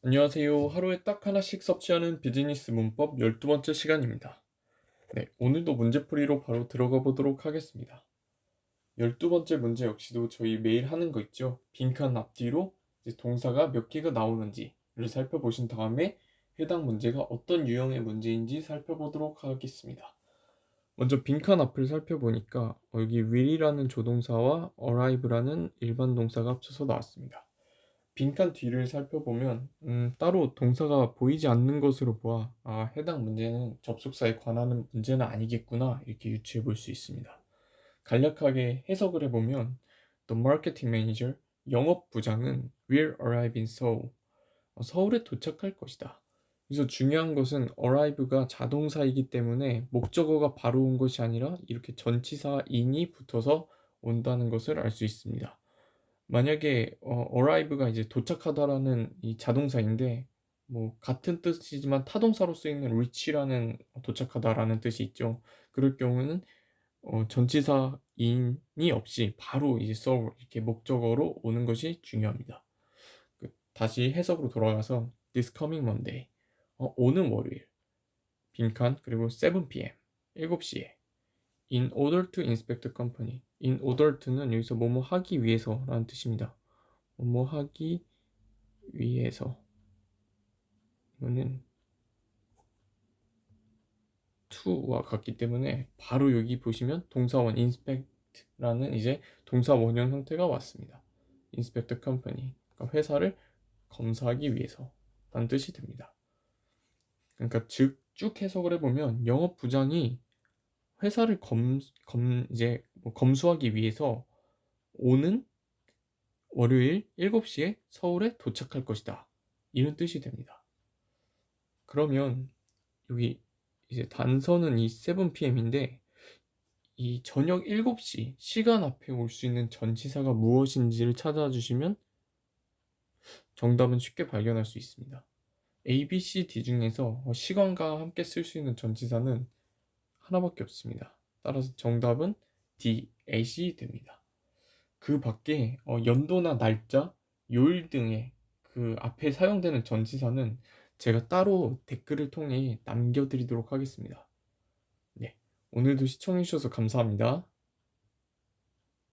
안녕하세요. 하루에 딱 하나씩 섭취하는 비즈니스 문법 12번째 시간입니다. 네, 오늘도 문제풀이로 바로 들어가 보도록 하겠습니다. 12번째 문제 역시도 저희 매일 하는 거 있죠. 빈칸 앞뒤로 동사가 몇 개가 나오는지를 살펴보신 다음에 해당 문제가 어떤 유형의 문제인지 살펴보도록 하겠습니다. 먼저 빈칸 앞을 살펴보니까 여기 will이라는 조동사와 arrive라는 일반 동사가 합쳐서 나왔습니다. 빈칸 뒤를 살펴보면 음, 따로 동사가 보이지 않는 것으로 보아 아, 해당 문제는 접속사에 관한 문제는 아니겠구나 이렇게 유추해 볼 수 있습니다. 간략하게 해석을 해보면 The marketing manager, 영업부장은 will arrive in Seoul. 어, 서울에 도착할 것이다. 그래서 중요한 것은 arrive가 자동사이기 때문에 목적어가 바로 온 것이 아니라 이렇게 전치사 in이 붙어서 온다는 것을 알 수 있습니다. 만약에 어, arrive가 이제 도착하다라는 이 자동사인데 뭐 같은 뜻이지만 타동사로 쓰이는 reach라는 도착하다라는 뜻이 있죠. 그럴 경우는 어, 전치사 인이 없이 바로 이제 so 이렇게 목적어로 오는 것이 중요합니다. 그, 다시 해석으로 돌아가서 this coming Monday 어, 오는 월요일 빈칸 그리고 7pm 7시에 in order to inspect the company in order to는 여기서 뭐뭐 하기 위해서 라는 뜻입니다. 뭐뭐 하기 위해서 이거는 to와 같기 때문에 바로 여기 보시면 동사원 inspect라는 이제 동사 원형 형태가 왔습니다. inspect company 그러니까 회사를 검사하기 위해서 라는 뜻이 됩니다. 그러니까 즉 쭉 해석을 해보면 영업 부장이 회사를 검, 검 이제 뭐 검수하기 위해서 오는 월요일 7시에 서울에 도착할 것이다. 이런 뜻이 됩니다. 그러면 여기 이제 단서는 이 7pm인데 이 저녁 7시 시간 앞에 올 수 있는 전치사가 무엇인지를 찾아주시면 정답은 쉽게 발견할 수 있습니다. A, B, C, D 중에서 시간과 함께 쓸 수 있는 전치사는 하나밖에 없습니다. 따라서 정답은 D, AC 됩니다. 그 밖에 어, 연도나 날짜, 요일 등의 그 앞에 사용되는 전치사는 제가 따로 댓글을 통해 남겨드리도록 하겠습니다. 네, 오늘도 시청해주셔서 감사합니다.